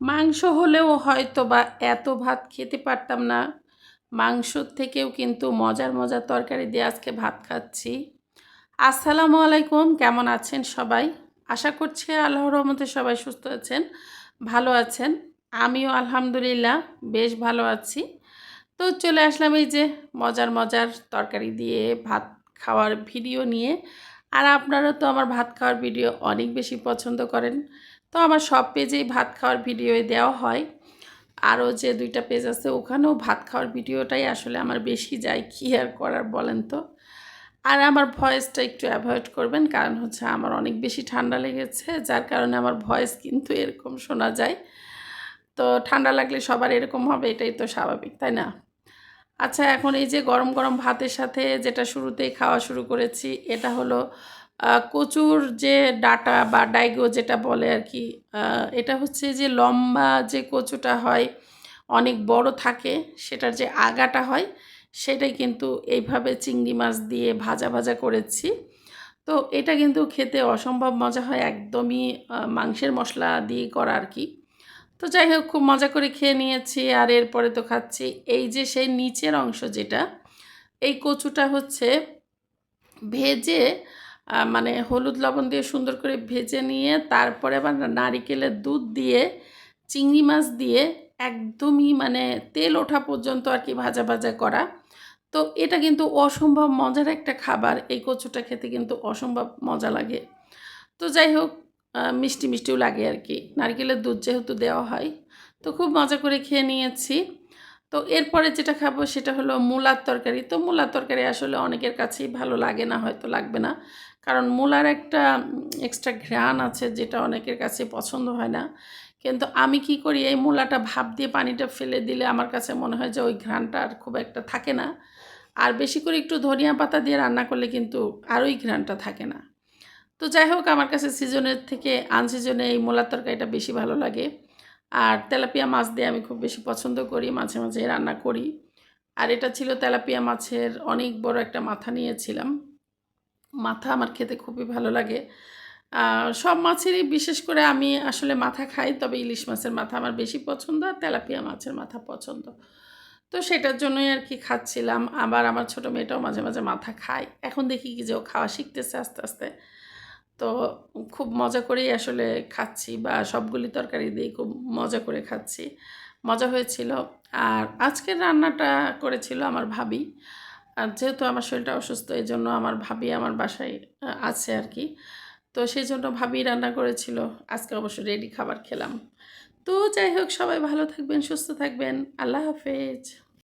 মাংস হলেও হয়তো বা এত ভাত খেতে পারতাম না। মাংসর থেকেও কিন্তু মজার মজার তরকারি দিয়ে আজকে ভাত খাচ্ছি। আসসালামু আলাইকুম, কেমন আছেন সবাই? আশা করছি আল্লাহর রহমতে সবাই সুস্থ আছেন, ভালো আছেন। আমিও আলহামদুলিল্লাহ বেশ ভালো আছি। তো চলে আসলাম এই যে মজার মজার তরকারি দিয়ে ভাত খাওয়ার ভিডিও নিয়ে। আর আপনারা তো আমার ভাত খাওয়ার ভিডিও অনেক বেশি পছন্দ করেন। তো আমার সব পেজেই ভাত খাওয়ার ভিডিও দেওয়া হয়। আরও যে দুইটা পেজ আছে, ওখানেও ভাত খাওয়ার ভিডিওটাই আসলে আমার বেশি যায়, কী আর করার বলেন তো? আর আমার ভয়েসটা একটু অ্যাভয়েড করবেন, কারণ হচ্ছে আমার অনেক বেশি ঠান্ডা লেগেছে, যার কারণে আমার ভয়েস কিন্তু এরকম শোনা যায়। তো ঠান্ডা লাগলে সবার এরকম হবে, এটাই তো স্বাভাবিক, তাই না? আচ্ছা এখন এই যে গরম গরম ভাতের সাথে যেটা শুরুতেই খাওয়া শুরু করেছি, এটা হলো কচুর যে ডাটা বা ডাইগো যেটা বলে আর কি এটা হচ্ছে যে লম্বা যে কচুটা হয়, অনেক বড় থাকে, সেটার যে আগাটা হয়, সেটাই কিন্তু এইভাবে চিংড়ি মাছ দিয়ে ভাজা ভাজা করেছি। তো এটা কিন্তু খেতে অসম্ভব মজা হয়, একদমই মাংসের মশলা দিয়ে করা আর কি তো যাই হোক, খুব মজা করে খেয়ে নিয়েছি, আর এরপরে তো খাচ্ছি। এই যে সেই নিচের অংশ যেটা, এই কচুটা হচ্ছে ভেজে মানে হলুদ লবণ দিয়ে সুন্দর করে ভেজে নিয়ে তারপরে আবার নারিকেলের দুধ দিয়ে, চিংড়ি মাছ দিয়ে একদমই মানে তেল ওঠা পর্যন্ত আর কি ভাজা ভাজা করা। তো এটা কিন্তু অসম্ভব মজার একটা খাবার। এই কচুটা খেতে কিন্তু অসম্ভব মজা লাগে। তো যাই হোক মিষ্টি মিষ্টিও লাগে আর কি। নারকেলের দুধ যেহেতু দেওয়া হয়, তো খুব মজা করে খেয়ে নিয়েছি। তো এরপরে যেটা খাব সেটা হলো মূলার তরকারি। তো মূলার তরকারি আসলে অনেকের কাছেই ভালো লাগে না, হয়তো লাগবে না। কারণ মূলার একটা এক্সট্রা ঘ্রাণ আছে যেটা অনেকের কাছে পছন্দ হয় না। কিন্তু আমি কি করি, এই মূলাটা ভাপ দিয়ে পানিটা ফেলে দিলে আমার কাছে মনে হয় যে ওই ঘ্রাণটা আর খুব একটা থাকে না। আর বেশি করে একটু ধনিয়া পাতা দিয়ে রান্না করলে কিন্তু আর ওই ঘ্রাণটা থাকে না। তো যাই হোক, আমার কাছে সিজনের থেকে আনসিজনে এই মূলার তরকারিটা বেশি ভালো লাগে। আর তেলাপিয়া মাছ দিয়ে আমি খুব বেশি পছন্দ করি, মাঝে মাঝে রান্না করি। আর এটা ছিল তেলাপিয়া মাছের অনেক বড় একটা মাথা নিয়েছিলাম। মাথা আমার খেতে খুবই ভালো লাগে। সব মাছেরই বিশেষ করে আমি আসলে মাথা খাই, তবে ইলিশ মাছের মাথা আমার বেশি পছন্দ আর তেলাপিয়া মাছের মাথা পছন্দ। তো সেটার জন্যই আর কি খাচ্ছিলাম। আবার আমার ছোটো মেয়েটাও মাঝে মাঝে মাথা খায়। এখন দেখি কি যে ও খাওয়া শিখতেছে আস্তে আস্তে। তো খুব মজা করেই আসলে খাচ্ছি বা সবগুলি তরকারি দিয়ে খুব মজা করে খাচ্ছি। মজা হয়েছিল। আর আজকের রান্নাটা করেছিল আমার ভাবি। আর যেহেতু আমার শরীরটা অসুস্থ এই জন্য আমার ভাবি আমার বাসায় আছে আর কি তো সেই জন্য ভাবি রান্না করেছিল। আজকে অবশ্য রেডি খাবার খেলাম। তো যাই হোক, সবাই ভালো থাকবেন, সুস্থ থাকবেন। আল্লাহ হাফেজ।